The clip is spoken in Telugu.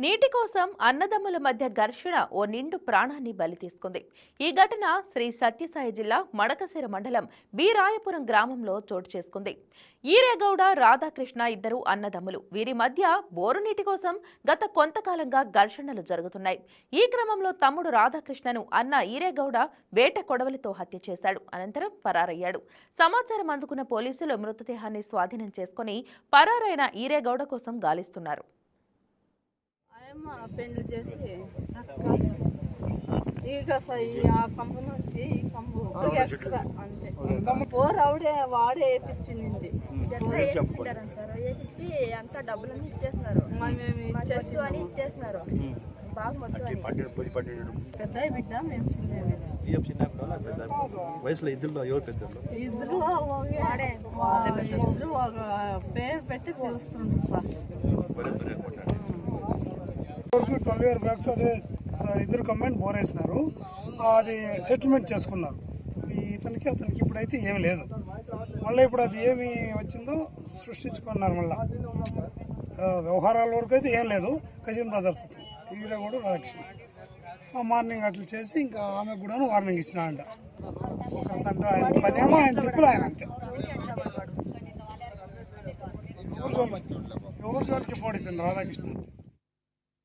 నీటి కోసం అన్నదమ్ముల మధ్య ఘర్షణ ఓ నిండు ప్రాణాన్ని బలి తీసుకుంది. ఈ ఘటన శ్రీ సత్యసాయి జిల్లా మడకశిర మండలం బి రాయపురం గ్రామంలో చోటు చేసుకుంది. ఈరేగౌడ రాధాకృష్ణ ఇద్దరు అన్నదమ్ములు. వీరి మధ్య బోరు నీటి కోసం గత కొంతకాలంగా ఘర్షణలు జరుగుతున్నాయి. ఈ క్రమంలో తమ్ముడు రాధాకృష్ణను అన్న ఈరేగౌడ వేట కొడవలితో హత్య చేశాడు. అనంతరం పరారయ్యాడు. సమాచారం అందుకున్న పోలీసులు మృతదేహాన్ని స్వాధీనం చేసుకుని పరారైన ఈరేగౌడ కోసం గాలిస్తున్నారు. పెళ్ళి చేసి చక్కగా ఇక ఆ కంపు నుంచి ఈ కంపు ఎక్స్ట్రా అంతే. పోరు ఆవిడే వాడే వేయించారని సార్. వేయించి అంతా డబ్బులన్నీ ఇచ్చేస్తున్నారు. మేము ఇచ్చేసి అని ఇచ్చేస్తున్నారు. బాగా అని. పెద్ద బిడ్డ మేము చిన్న వయసులో ఇద్దరు ఎవరు ఇద్దరు ఇద్దరు ఒక పేరు పెట్టి పిలుస్తుంటారు సార్. వరకు ట్వెల్వ్ ఇయర్ బ్యాక్స్ అదే ఇద్దరు కంబైన్ బోర్ వేసినారు. అది సెటిల్మెంట్ చేసుకున్నారు. ఇతనికి అతనికి ఇప్పుడైతే ఏమి లేదు. మళ్ళీ ఇప్పుడు అది ఏమి వచ్చిందో సృష్టించుకున్నారు మళ్ళీ. వ్యవహారాల వరకు అయితే ఏం లేదు. కజిన్ బ్రదర్స్ ఈవిడ కూడా రాధాకృష్ణ ఆ మార్నింగ్ అట్లా చేసి ఇంకా ఆమె కూడా వార్నింగ్ ఇచ్చిన అంట ఒకరి ఆయన పనేమో ఆయన తిప్పులు ఆయన అంతే. ఎవరు జోలికి ఎవరు రాధాకృష్ణ. అంటే